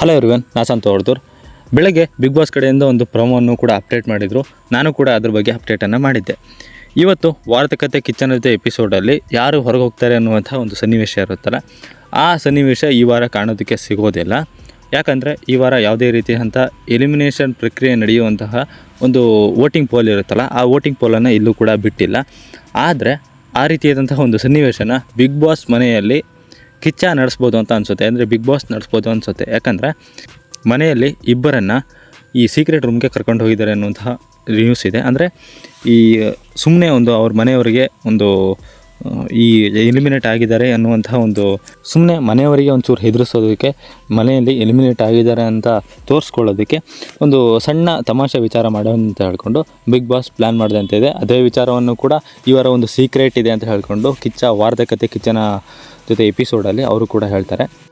Hello everyone ನಾಸಂತ ಹೊಡೆದೂರು ಬೆಳಗ್ಗೆ big boss ಕಡೆಯಿಂದ ಒಂದು ಪ್ರೊಮೋವನ್ನು ಕೂಡ ಅಪ್ಡೇಟ್ ಮಾಡಿದರು. ನಾನು ಕೂಡ ಅದ್ರ ಬಗ್ಗೆ ಅಪ್ಡೇಟನ್ನು ಮಾಡಿದ್ದೆ. ಇವತ್ತು ವಾರ್ತಕತೆ ಕಿಚನ್ ಜೊತೆ ಎಪಿಸೋಡಲ್ಲಿ ಯಾರು ಹೊರಗೆ ಹೋಗ್ತಾರೆ ಅನ್ನುವಂಥ ಒಂದು ಸನ್ನಿವೇಶ ಇರುತ್ತಲ್ಲ, ಆ ಸನ್ನಿವೇಶ ಈ ವಾರ ಕಾಣೋದಕ್ಕೆ ಸಿಗೋದಿಲ್ಲ. ಯಾಕಂದರೆ ಈ ವಾರ ಯಾವುದೇ ರೀತಿಯಂಥ ಎಲಿಮಿನೇಷನ್ ಪ್ರಕ್ರಿಯೆ ನಡೆಯುವಂತಹ ಒಂದು ವೋಟಿಂಗ್ ಪೋಲ್ ಇರುತ್ತಲ್ಲ, ಆ ವೋಟಿಂಗ್ ಪೋಲನ್ನು ಇಲ್ಲೂ ಕೂಡ ಬಿಟ್ಟಿಲ್ಲ. ಆದರೆ ಆ ರೀತಿಯಾದಂತಹ ಒಂದು ಸನ್ನಿವೇಶನ ಬಿಗ್ ಬಾಸ್ ಮನೆಯಲ್ಲಿ ಕಿಚ್ಚ ನಡೆಸ್ಬೋದು ಅಂತ ಅನಿಸುತ್ತೆ, ಅಂದರೆ ಬಿಗ್ ಬಾಸ್ ನಡೆಸ್ಬೋದು ಅನಿಸುತ್ತೆ. ಯಾಕಂದರೆ ಮನೆಯಲ್ಲಿ ಇಬ್ಬರನ್ನು ಈ ಸೀಕ್ರೆಟ್ ರೂಮ್ಗೆ ಕರ್ಕೊಂಡು ಹೋಗಿದ್ದಾರೆ ಅನ್ನುವಂತಹ ನ್ಯೂಸ್ ಇದೆ. ಅಂದರೆ ಈ ಸುಮ್ಮನೆ ಒಂದು ಅವ್ರ ಮನೆಯವರಿಗೆ ಒಂದು ಈ ಎಲಿಮಿನೇಟ್ ಆಗಿದ್ದಾರೆ ಅನ್ನುವಂತಹ ಒಂದು ಸುಮ್ಮನೆ ಮನೆಯವರಿಗೆ ಒಂಚೂರು ಹೆದರಿಸೋದಕ್ಕೆ, ಮನೆಯಲ್ಲಿ ಎಲಿಮಿನೇಟ್ ಆಗಿದ್ದಾರೆ ಅಂತ ತೋರಿಸ್ಕೊಳ್ಳೋದಕ್ಕೆ ಒಂದು ಸಣ್ಣ ತಮಾಷೆ ವಿಚಾರ ಅಂತ ಹೇಳ್ಕೊಂಡು ಬಿಗ್ ಬಾಸ್ ಪ್ಲ್ಯಾನ್ ಅಂತ ಇದೆ. ಅದೇ ವಿಚಾರವನ್ನು ಕೂಡ ಇವರ ಒಂದು ಸೀಕ್ರೆಟ್ ಇದೆ ಅಂತ ಹೇಳ್ಕೊಂಡು ಕಿಚ್ಚ ವಾರ್ಧಕತೆ ಕಿಚ್ಚನ ಜೊತೆ ಎಪಿಸೋಡಲ್ಲಿ ಅವರು ಕೂಡ ಹೇಳ್ತಾರೆ.